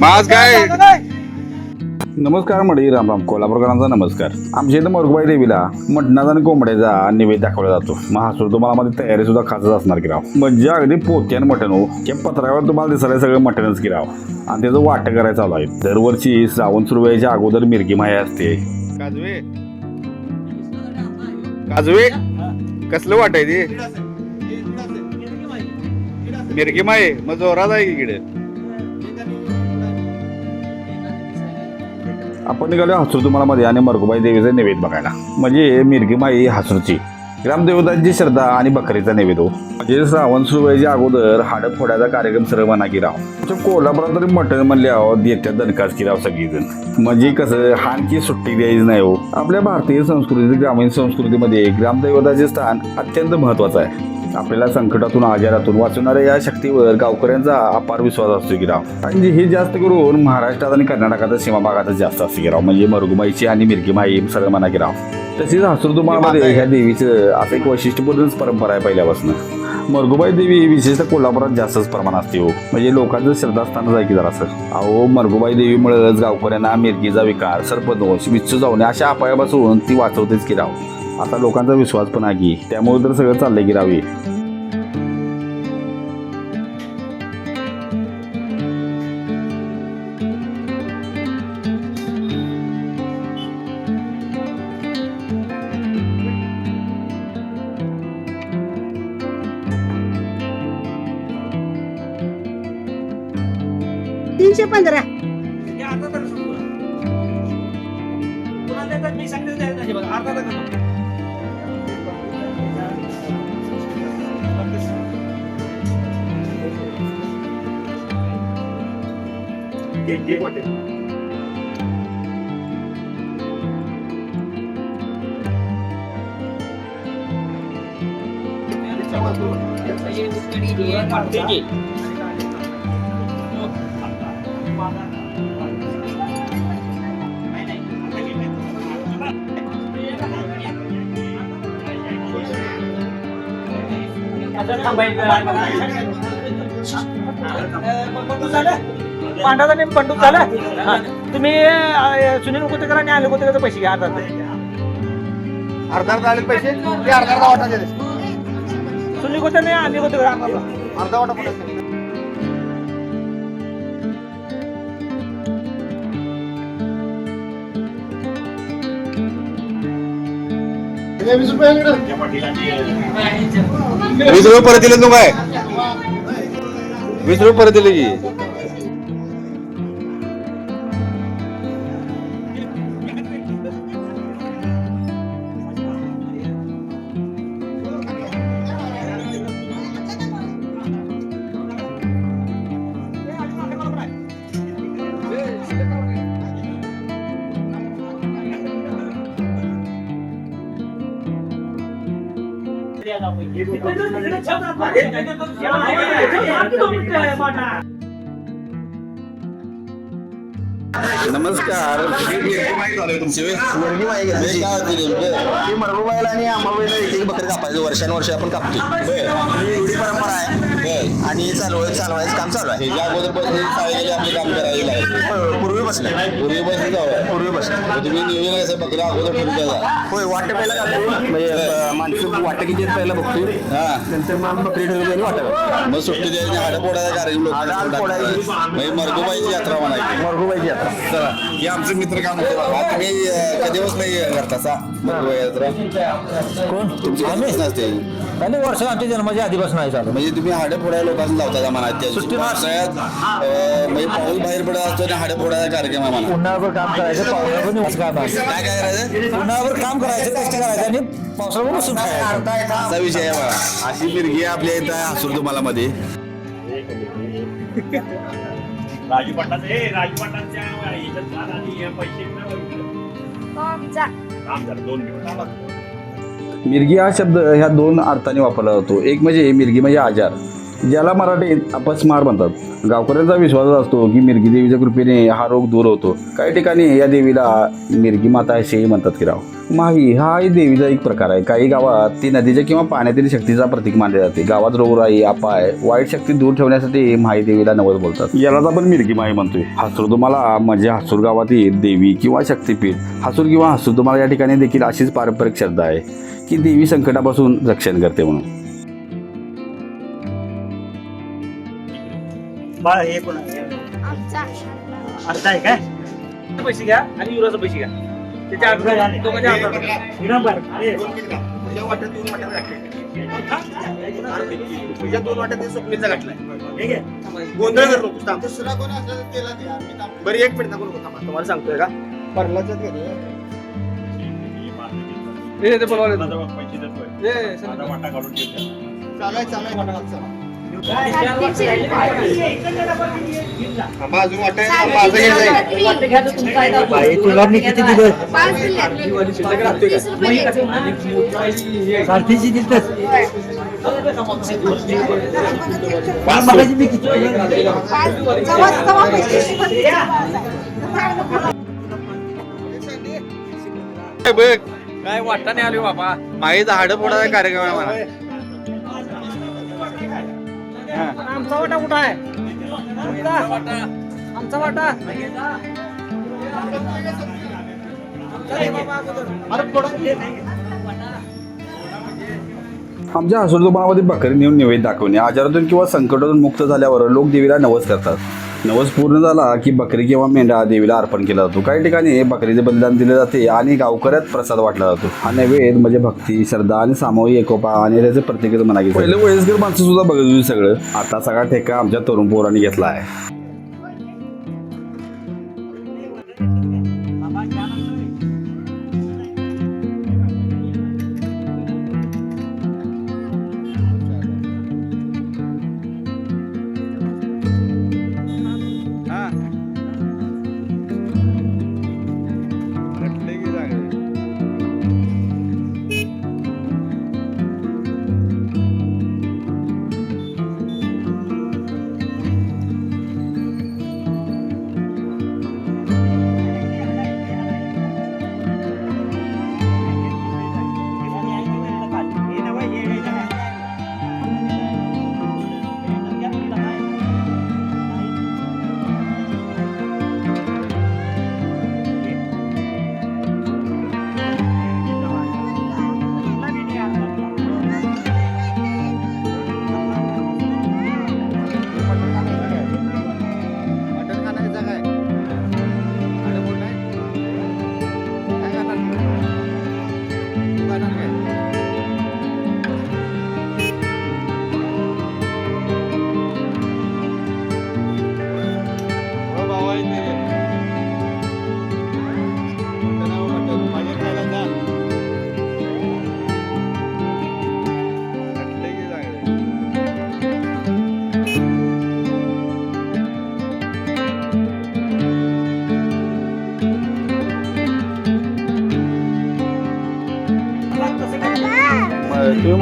आज काय? नमस्कार मंडळी रामराम कोल्हापूरकरांचा नमस्कार. आमच्या इथं मरगुबाई देवीला मटणाचा आणि कोंबड्याचा निवेद दाखवला जातो. हा तुम्हाला मध्ये तयारी सुद्धा खातच असणार की राव. म्हणजे अगदी पोते आणि मटण हो. की पत्रावर तुम्हाला दिसायला सगळं मटणच की राव. आणि त्याचं वाटं करायचं चालू आहे. दरवर्षी श्रावण सुरू व्हायच्या अगोदर मिरगी माया असते. काजवे. काजवे? कसलं वाटाय ते? मिरकी माय मग जोरात आहे इकडे? आपण निघालो हसरू तुम्हाला मध्ये आणि मरगुबाई देवीचा नैवेद्य बघायला. म्हणजे मिरगी माई हसरूची. ग्रामदेवतांची श्रद्धा आणि बकरीचा नैवेद्य हो. म्हणजे श्रावण सुरू व्हायच्या अगोदर हाडं फोडायचा कार्यक्रम सर्व म्हणा की राव कोल्हापुरात तरी मटण म्हणले आहोत येत्या दणकाच की राव सगळीजण. म्हणजे कसं हानची सुट्टी द्यायची नाही हो. आपल्या भारतीय संस्कृती ग्रामीण संस्कृतीमध्ये ग्रामदैवताचे स्थान अत्यंत महत्वाचं आहे. आपल्याला संकटातून आजारातून वाचवणाऱ्या या शक्तीवर गावकऱ्यांचा अपार विश्वास असतो की राव. आणि हे जास्त करून महाराष्ट्रात आणि कर्नाटकात सीमा भागातच जास्त असते की राव. म्हणजे मरुगमाईची आणि मिरगी माई सरळ म्हणा की राव. तसेच हसुरदुमामध्ये ह्या देवीचं असं एक वैशिष्ट्यपूर्णच परंपरा आहे पहिल्यापासून. मरगुबाई देवी विशेषतः कोल्हापुरात जास्तच प्रमाण असते हो. म्हणजे लोकांचं श्रद्धास्थानच आहे की जरासं. अहो मरगुबाई देवीमुळेच गावकऱ्यांना मिरगीचा विकार सर्पदोष विच्चू जाऊन अशा अपायापासून ती वाचवतेच की राव. आता लोकांचा विश्वास पण आहे की त्यामुळे तर सगळं चाललंय की रावी. तीनशे पंधरा. gede kok deh. tinggi. Ada tambahin ke mana? Keputusan deh. पांढराचा नेम पंडूक झाला? हा. तुम्ही अं, सुनील कुतेकर आणि अनिल कुतेकरचे पैसे घ्या अर्धा अर्धा. अर्धा आले पैसे? ते अर्धा अर्धा वाटा दिले सुनील कुतेकर आणि अनिल कुतेकर अर्धा अर्धा वाटा पडला वीस रुपये इकडं. वीस रुपये परत दिले तू काय? वीस रुपये परत दिले की. नमस्कार ती मरगुबाईला आणि आंबाबाईला एक एक बकरी कापायचं वर्षानुवर्ष आपण कापतो ही एवढी परंपरा आहे आणि चालवायचं चालवायचं काम चालू आहे. ह्याच्या अगोदर पण हे आपले काम करावे लागेल. पूर्वी बसले पूर्वी बस जावं पूर्वी बसले तुम्ही नियोजन कसं अगोदर होय वाटं पहिला म्हणजे अं, माणसं वाटं किती आहेत पहिला बघतो हा. नंतर मग बकरी आणि. मग सुट्टी द्यायची हाडं पोडायचा कार्यक्रम लोक हाडं फोडायची. मरगुबाईची यात्रा म्हणायची. मरगुबाईची यात्रा. चला. हे आमचे मित्र काम होते बघा तुम्ही अं, कधी दिवस नाही करता सा. मरगुबाई यात्रा कोण? तुमची कधी नसते आणि वर्ष आमच्या जन्माच्या आधीपासून आहे चालू. म्हणजे तुम्ही हाडं फोडायला लोकांना लावता म्हणा त्या सुट्टी नस- पावसाळ्यात अं, म्हणजे पाऊस बाहेर पडत असतो आणि हाडं फोडायचा कार्यक्रम आहे म्हणा उन्हाळ्यावर काम करायचं पावसाळ्यावर निवास काम आहे काय काय करायचं? उन्हाळ्यावर काम करायचं कष्ट करायचं आणि पावसाळ्यावर बसून खायचं. असा विषय आहे बघा. अशी मिरगी आपल्या इथं हसूर तुम्हाला मध्ये. राजपटाचं हे आणि हे पैसे काम झालं दोन मिनिट मिरगी हा शब्द ह्या दोन अर्थाने वापरला जातो. एक म्हणजे मिरगी म्हणजे आजार. ज्याला मराठीत अपस्मार म्हणतात. गावकऱ्यांचा विश्वास असतो की मिरगी देवीच्या कृपेने हा रोग दूर होतो. काही ठिकाणी या देवीला मिरगी माता असेही म्हणतात की राव. माही हाही देवीचा एक प्रकार आहे. काही गावात ती नदीच्या किंवा पाण्यातील शक्तीचा प्रतीक मानले जाते. गावात रोगराई अपाय वाईट शक्ती दूर ठेवण्यासाठी माही देवीला नवस बोलतात. यालाच आपण मिरगी माही म्हणतोय. हसूर तुम्हाला म्हणजे हसूर गावातील देवी किंवा शक्तीपीठ. हसूर किंवा हसूर तुम्हाला या ठिकाणी देखील अशीच पारंपरिक श्रद्धा आहे की देवी संकटापासून रक्षण करते म्हणून. बाळ हे कोण आहे? आहे काय पैसे घ्या आणि युरोचे पैसे घ्या त्याच्या आठ दोघांच्या आठ नंबर अरे तुझ्या दोन वाट्यात स्वप्नीचा घातलाय हे घे. गोंधळ करू नकोस थांब. दुसरा कोण असला तर त्याला दे, आम्ही थांबतो. बरं एक मिनिट नको नको थांबा. तुम्हाला सांगतोय का परलाच्यात गेले. माझा बाप पैसे देतोय. माझा वाटा काढून घेतला. चालू आहे, चालू आहे, वाटा घाल, चला. हे तुला मी किती दिलं सारथीची मी किती काय वाटता नाही आलो बाबा माहीचा हाडं फोडाचा कार्यक्रम आहे मला आमचा वाटा कुठं आहे? आमचा वाटा? आमच्या हसूरदुबामध्ये बकरी नेऊन नैवेद्य दाखवणे आजारातून किंवा संकटातून मुक्त झाल्यावर लोक देवीला नवस करतात. नवस पूर्ण झाला की बकरी किंवा मेंढा देवीला अर्पण केला जातो. काही ठिकाणी बकरीचे बलिदान दिले जाते आणि गावकऱ्यात प्रसाद वाटला जातो. हा नैवेद्य म्हणजे भक्ती श्रद्धा आणि सामूहिक एकोपा आणि त्याचे प्रत्येकच मना पहिले वयस्कर माणसं सुद्धा बघत होती सगळं. आता सगळा ठेका आमच्या तरुण पोरांनी घेतला आहे.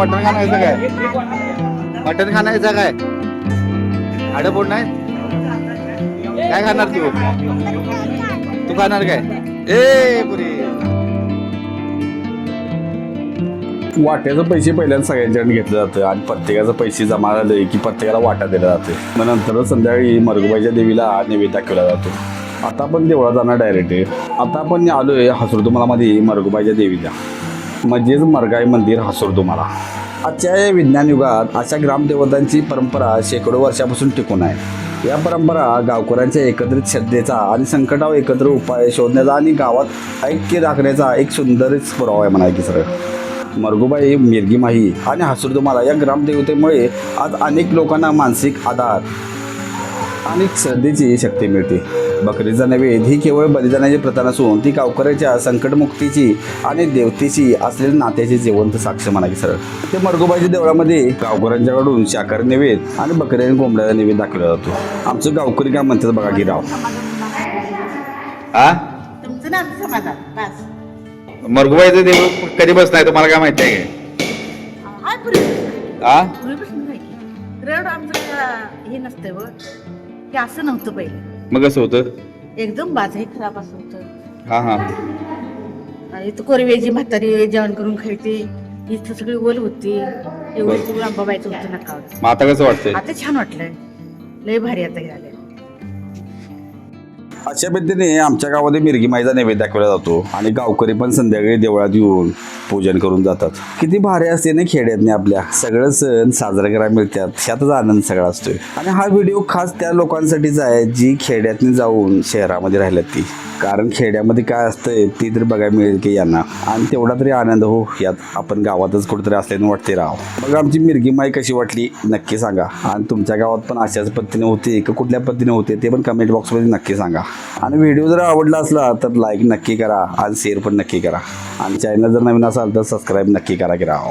मटण खाण्याचं काय? मटण खाण्याचं काय? हाडं नाही काय खाणार तू? तू खाणार काय? ए पुरी. वाट्याचं पैसे पहिल्यांदा सगळ्यांच्याकडे घेतलं जातं आणि प्रत्येकाचं पैसे जमा झाले की प्रत्येकाला वाटा दिला जाते. मग नंतर संध्याकाळी मरगुबाईच्या देवीला नैवेद्य दाखवला जातो. आता आपण देवळात जाणार डायरेक्ट आता आपण तुम्हाला हसुरदुमालामध्ये मरगुबाईच्या देवीला. म्हणजेच मरगाई मंदिर हसुरदुमाला. आजच्या या विज्ञान युगात अशा ग्रामदेवतांची परंपरा शेकडो वर्षापासून टिकून आहे. या परंपरा गावकऱ्यांच्या एकत्रित श्रद्धेचा आणि संकटावर एकत्र उपाय शोधण्याचा आणि गावात ऐक्य राखण्याचा एक सुंदरच पुरावा आहे म्हणा की सर मरगुबाई मिरगीमाही आणि हसुरदुमाला या ग्रामदेवतेमुळे आज अनेक लोकांना मानसिक आधार आणि श्रद्धेची शक्ती मिळते. बकरीचा नैवेद्य ही केवळ बलिदानाची प्रथा नसून ती गावकऱ्याच्या संकटमुक्तीची आणि देवतेची असलेल्या नात्याची जिवंत साक्ष म्हणा की सरळ. ते मरगोबाईच्या देवळामध्ये गावकऱ्यांच्याकडून शाकाहारी नैवेद्य आणि बकरी आणि कोंबड्याचा नैवेद्य दाखवला जातो. आमचं गावकरी काय म्हणतात बघा की राव. बस. मरगुबाईचं देव कधी बसलाय तुम्हाला काय माहिती आहे? हे नसतं हे असं नव्हतं पहिले. मग कसं होतं? एकदम बाजही खराब असं होतं. हा हा. इथं कोरवेजी म्हातारी जेवण करून खायते इथं सगळी ओल होती. एवढी सगळं आंबाबाईचं होतं नकावर मग आता कसं वाटतंय? आता छान वाटलंय. लय भारी आता आलंय. अशा पद्धतीने आमच्या गावामध्ये मिरगी माईचा नैवेद्य दाखवला जातो आणि गावकरी पण संध्याकाळी देवळात येऊन पूजन करून जातात. किती भारी असते ना खेड्यातने आपल्या. सगळं सण साजरे करायला मिळतात. ह्यातच आनंद सगळा असतोय. आणि हा व्हिडिओ खास त्या लोकांसाठीच आहे जी खेड्यातने जाऊन शहरामध्ये राहिल्यात ती. कारण खेड्यामध्ये काय असतंय ती तर बघायला मिळेल की यांना. आणि तेवढा तरी आनंद हो यात आपण गावातच कुठेतरी असल्याने वाटते राव. मग आमची मिरगी माई कशी वाटली नक्की सांगा. आणि तुमच्या गावात पण अशाच पद्धतीने होते का कुठल्या पद्धतीने होते ते पण कमेंट बॉक्समध्ये नक्की सांगा. आणि व्हिडिओ जर आवडला असला तर लाईक नक्की करा आणि शेअर पण नक्की करा. आणि चॅनल जर नवीन असाल तर सबस्क्राईब नक्की करा की राव.